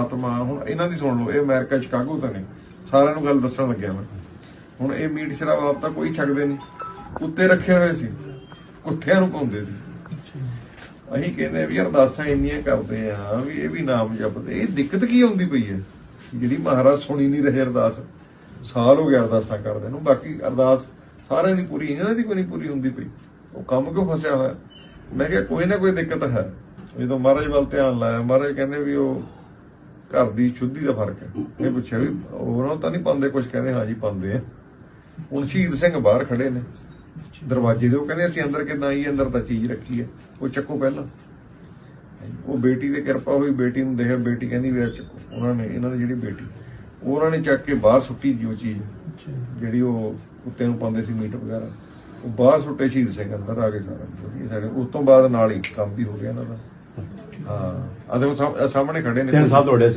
ਆਤਮਾ, ਹੁਣ ਇਹਨਾਂ ਦੀ ਸੁਣ ਲਓ, ਇਹ ਅਮਰੀਕਾ, ਸ਼ਿਕਾਗੋ ਤੋਂ ਨੇ ਸਾਰਿਆਂ ਨੂੰ ਗੱਲ ਦੱਸਣ ਲੱਗਿਆ ਮੈਂ। ਹੁਣ ਇਹ ਮੀਟ ਸ਼ਰਾਬ ਆਪ ਤਾਂ ਕੋਈ ਛਕਦੇ ਨਹੀਂ। ਕੁੱਤੇ ਰੱਖੇ ਹੋਏ ਸੀ। ਕੁੱਤਿਆਂ ਨੂੰ ਪਾਉਂਦੇ ਸੀ। ਅਸੀਂ ਕਹਿੰਦੇ ਵੀ ਅਰਦਾਸਾਂ ਇੰਨੀਆਂ ਕਰਦੇ ਆ ਵੀ ਇਹ ਵੀ ਨਾਮ ਜਪਦੇ। ਇਹ ਦਿੱਕਤ ਕੀ ਹੁੰਦੀ ਪਈ ਹੈ? ਜਿਹੜੀ ਮਹਾਰਾਜ ਸੁਣੀ ਨਹੀਂ ਰਹੇ ਅਰਦਾਸ। ਸਾਲ ਹੋ ਗਿਆ ਅਰਦਾਸਾਂ ਕਰਦੇ ਨੂੰ। ਬਾਕੀ ਅਰਦਾਸ ਸਾਰਿਆਂ ਦੀ ਪੂਰੀ, ਇਹਨਾਂ ਦੀ ਕੋਈ ਨਹੀਂ ਪੂਰੀ ਹੁੰਦੀ ਪਈ। ਉਹ ਕੰਮ ਕਿਉਂ ਫਸਿਆ ਹੋਇਆ? ਮੈਂ ਕਿਹਾ ਕੋਈ ਨਾ ਕੋਈ ਦਿੱਕਤ ਹੈ। ਜਦੋਂ ਮਹਾਰਾਜ ਵੱਲ ਧਿਆਨ ਲਾਇਆ, ਮਹਾਰਾਜ ਕਹਿੰਦੇ ਵੀ ਉਹ ਘਰ ਦੀ ਸ਼ੁੱਧੀ ਦਾ ਫ਼ਰਕ ਹੈ। ਇਹ ਪੁੱਛਿਆ ਵੀ ਉਹਨਾਂ ਤਾਂ ਨਹੀਂ ਪਾਉਂਦੇ ਕੁਝ ਕਹਿੰਦੇ ਹਾਂ ਜੀ ਪਾਉਂਦੇ ਆ। ਹੁਣ ਸ਼ਹੀਦ ਸਿੰਘ ਬਾਹਰ ਖੜੇ ਨੇ। ਦਰਵਾਜ਼ੇ ਦੇ ਉਹ ਕਹਿੰਦੇ ਅਸੀਂ ਅੰਦਰ ਕਿੱਦਾਂ ਆਈਏ ਅੰਦਰ ਤਾਂ ਚੀਜ਼ ਰੱਖੀ ਹੈ। ਉਹ ਚੱਕੋ ਪਹਿਲਾਂ। ਉਹ ਬੇਟੀ ਦੇ ਕਿਰਪਾ ਹੋਈ ਬੇਟੀ ਨੂੰ ਦੇਖਿਆ ਬੇਟੀ ਕਹਿੰਦੀ ਵੀ ਚੱਕੋ ਉਹਨਾਂ ਨੇ ਇਹਨਾਂ ਦੀ ਜਿਹੜੀ ਬੇਟੀ ਉਹਨਾਂ ਨੇ ਚੱਕ ਕੇ ਬਾਹਰ ਸੁੱਟੀ ਜੀ ਚੀਜ਼। ਜਿਹੜੀ ਉਹ ਕੁੱਤੇ ਨੂੰ ਪਾਉਂਦੇ ਸੀ ਮੀਟ ਵਗੈਰਾ। ਉਹ ਬਾਹਰ ਸੁੱਟੇ ਸ਼ਹੀਦ ਸਿੰਘ ਅੰਦਰ ਆ ਗਏ ਸਾਰਾ ਸਾਡੇ ਉਸ ਤੋਂ ਬਾਅਦ ਨਾਲ ਹੀ ਕੰਮ ਵੀ ਹੋ ਗਿਆ ਇਹਨਾਂ ਦਾ। ਹਾਂ। ਆ ਦੇਖੋ ਸਾਹਮ- ਸਾਹਮਣੇ ਖੜੇ ਨੇ ਤਿੰਨ ਸਾਲ ਦੌੜਿਆ